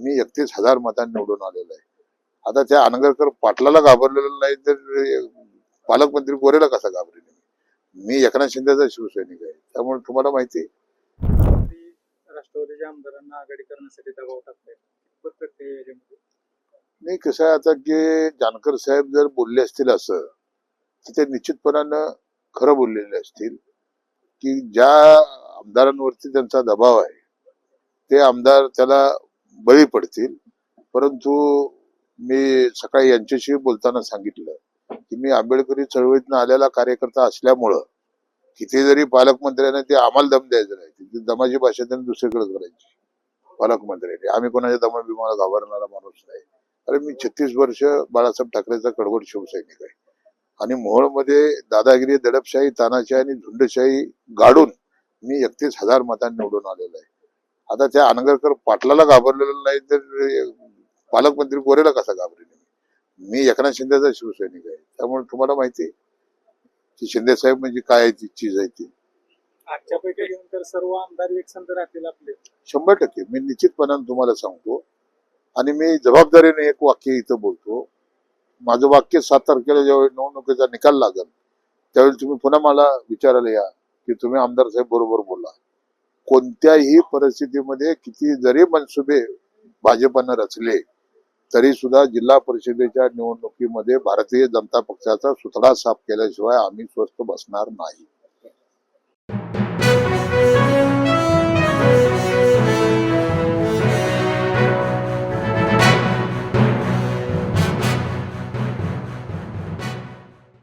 मी एकतीस हजार मतांनी निवडून आलेलो आहे. आता त्या अनगरकर पाटलाला घाबरलेलं नाही तर पालकमंत्री गोरेला कसा घाबरेल? मी एकनाथ शिंदेचा शिवसैनिक आहे. त्यामुळे तुम्हाला माहिती आहे. राष्ट्रवादीच्या आमदारांना आघाडी करण्यासाठी दबाव नाही कसं आहे आता की जानकर साहेब जर बोलले असतील असं तर ते निश्चितपणानं खरं बोललेले असतील की ज्या आमदारांवरती त्यांचा दबाव आहे ते आमदार त्याला बळी पडतील. परंतु मी सकाळी यांच्याशी बोलताना सांगितलं की मी आंबेडकरी चळवळीतनं आलेला कार्यकर्ता असल्यामुळं किती जरी पालकमंत्र्यांना ते आम्हाला दम द्यायचं नाही दमाची भाषा त्यांनी दुसरीकडे करायची. पालकमंत्र्यांनी. आम्ही कोणाच्या दमा बिमाला घाबरणारा माणूस नाही. अरे मी छत्तीस वर्ष बाळासाहेब ठाकरेचा कडवड शिवसैनिक आहे. आणि मोहोळमध्ये दादागिरी दडपशाही तानाशाही आणि झुंडशाही गाडून मी एकतीस हजार मतांनी निवडून आलेलो आहे. आता त्या अनगरकर पाटलाला घाबरलेलं नाही तर पालकमंत्री गोरेला कसा घाबरेल? मी एकनाथ शिंदेचा शिवसैनिक आहे. त्यामुळे तुम्हाला माहिती आहे की शिंदे साहेब म्हणजे काय आहे ती चीज आहे ती. आजच्या बैठकीनंतर सर्व आमदार एकसंध राहतील आपले. शंभर टक्के. मी निश्चितपणाने तुम्हाला सांगतो आणि मी जबाबदारीने एक वाक्य इथं बोलतो. माझं वाक्य सात तारखेला ज्यावेळी निवडणुकीचा निकाल लागेल त्यावेळी तुम्ही पुन्हा मला विचारायला या की तुम्ही आमदार साहेब बरोबर बोला. कोणत्याही परिस्थितीमध्ये किती जरी मनसुबे भाजपनं रचले तरी सुद्धा जिल्हा परिषदेच्या निवडणुकीमध्ये भारतीय जनता पक्षाचा सुतडा साफ केल्याशिवाय आम्ही स्वस्थ बसणार नाही.